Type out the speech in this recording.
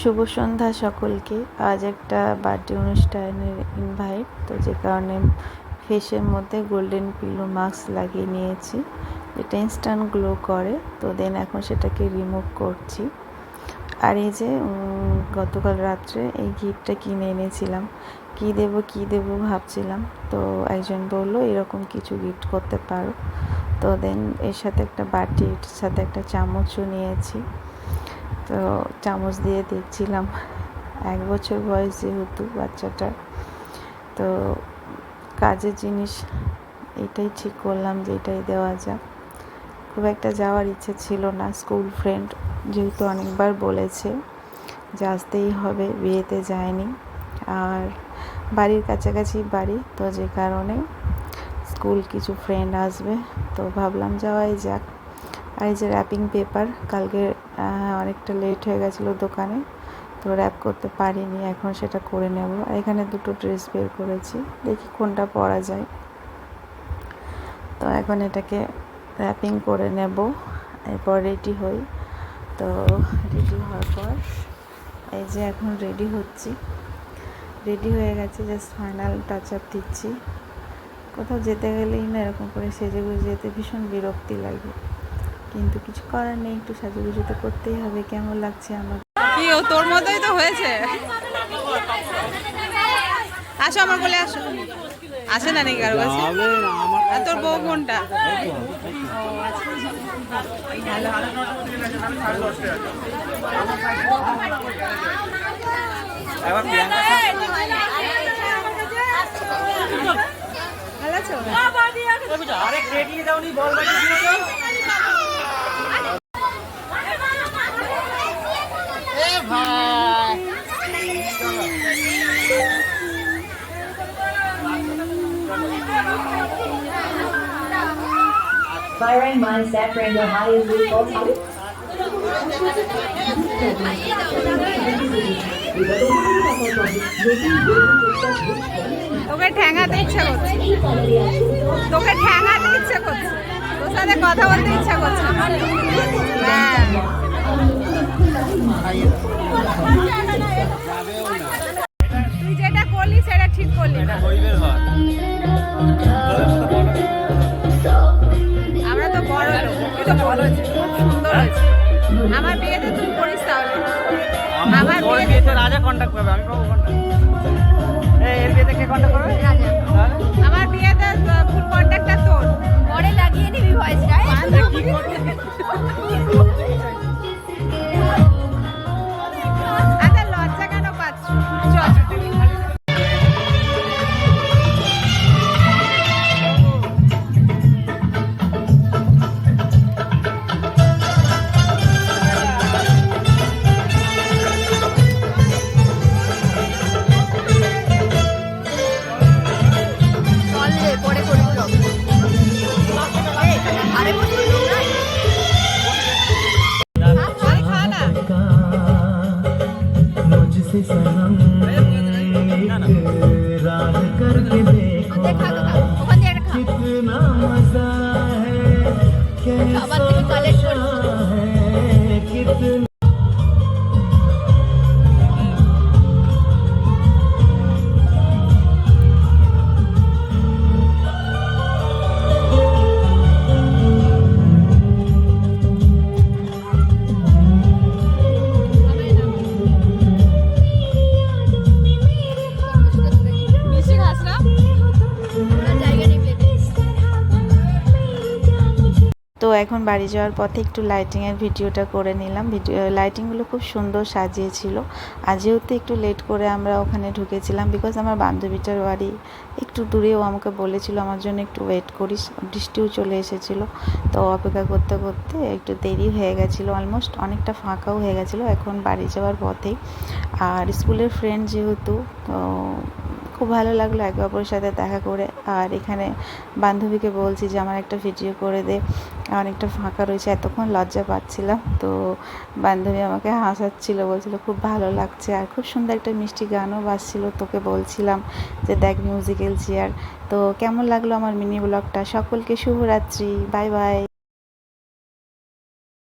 শুভ সন্ধ্যা সকলকে। আজ একটা বার্থডে অনুষ্ঠানের ইনভাইট তো যে কারণে ফেসের মধ্যে গোল্ডেন পিলো মাস্ক লাগিয়ে নিয়েছি, যেটা ইনস্ট্যান্ট গ্লো করে, তো দেন এখন সেটাকে রিমুভ করছি। আর এই যে গতকাল রাত্রে এই গিফটটা কিনে এনেছিলাম। কী দেব কী দেব ভাবছিলাম, তো একজন বলল, এরকম কিছু গিফট করতে পারো। তো দেন এর সাথে একটা বাটি সাথে একটা চামচও নিয়েছি। তো চামচ দিয়ে দেখছিলাম এক বছর বয়স যেহেতু বাচ্চাটার। তো কাজের জিনিস এটাই ঠিক করলাম যে এটাই দেওয়া যাক। খুব একটা যাওয়ার ইচ্ছে ছিল না। স্কুল ফ্রেন্ড যেহেতু অনেকবার বলেছে যে আসতেই হবে, বিয়েতে যায়নি। আর বাড়ির কাছাকাছি বাড়ি, তো যে কারণে স্কুল কিছু ফ্রেন্ড আসবে। তো ভাবলাম যাওয়াই যাক। আর এই যে র্যাপিং পেপার কালকে অনেকটা লেট হয়ে গেছিল দোকানে, তো র্যাপ করতে পারিনি, এখন সেটা করে নেব। আর এখানে দুটো ড্রেস বের করেছি, দেখি কোনটা পরা যায়। তো এখন এটাকে র্যাপিং করে নেব, এরপর রেডি হই। তো রেডি হওয়ার পর, এই যে এখন রেডি হচ্ছি। রেডি হয়ে গেছে জাস্ট ফাইনাল টাচ আপ দিচ্ছি। কোথাও যেতে গেলেই না এরকম করে সেজে গুজে যেতে ভীষণ বিরক্তি লাগে। কিন্তু কিছু করার নেই একটু সাজুগুজু তো করতেই হবে। কেমন লাগছে আমার? কি ও তোর মতোই তো হয়েছে। আসো আমার বলে আসো। আসে না নাকি কারও কাছে? আর তোর বউ কোনটা? ভালো আছো? Byron Mines that brand the highest results. তোকে ঠ্যাঙাতে ইচ্ছা করছে। তোকে ঠ্যাঙাতে ইচ্ছা করছে। তোর সাথে কথা বলতে ইচ্ছা করছে হ্যাঁ। তুই যেটা করলি সেটা ঠিক করলি। না তুই তো খুব সুন্দর হয়েছে। আমার বিয়েতে তুই করিস তাহলে আমার বিয়েতে রাজা কন্ট্যাক্ট করবে আমি পাবো কন্ট্যাক্ট এর বিয়েতে কে কন্ট্যাক্ট করবে? তাহলে? আমার বিয়েতে ফুল কন্ট্যাক্টটা তোর। পরে লাগিয়ে নিবি ভয়েসটা আচ্ছা খাবার থেকে কালেক্ট কর তো এখন বাড়ি যাওয়ার পথে একটু লাইটিংয়ের ভিডিওটা করে নিলাম। ভিডিও লাইটিংগুলো খুব সুন্দর সাজিয়েছিল। আর যেহেতু একটু লেট করে আমরা ওখানে ঢুকেছিলাম বিকজ আমার বান্ধবীটার বাড়ি একটু দূরেও আমাকে বলেছিল, আমার জন্য একটু ওয়েট করিস। বৃষ্টিও চলে এসেছিল। তো অপেক্ষা করতে করতে একটু দেরি হয়ে গেছিল অলমোস্ট অনেকটা ফাঁকাও হয়ে গেছিল। এখন বাড়ি যাওয়ার পথেই। আর স্কুলের ফ্রেন্ড যেহেতু, তো খুব ভালো লাগল একে অপরের সাথে দেখা করে। আর এখানে বান্ধবীকে বলছি যে, আমার একটা ভিডিও করে দে। অনেকটা ফাঁকা রয়েছে। এতক্ষণ লজ্জা পাচ্ছিলাম। তো বান্ধবী আমাকে হাসাচ্ছিল, বলছিল, খুব ভালো লাগছে। আর খুব সুন্দর একটা মিষ্টি গানও বাজছিল। তোকে বলছিলাম যে, দেখ মিউজিক্যাল চেয়ার তো কেমন লাগল আমার মিনি ব্লগটা সকলকে শুভরাত্রি। Bye bye.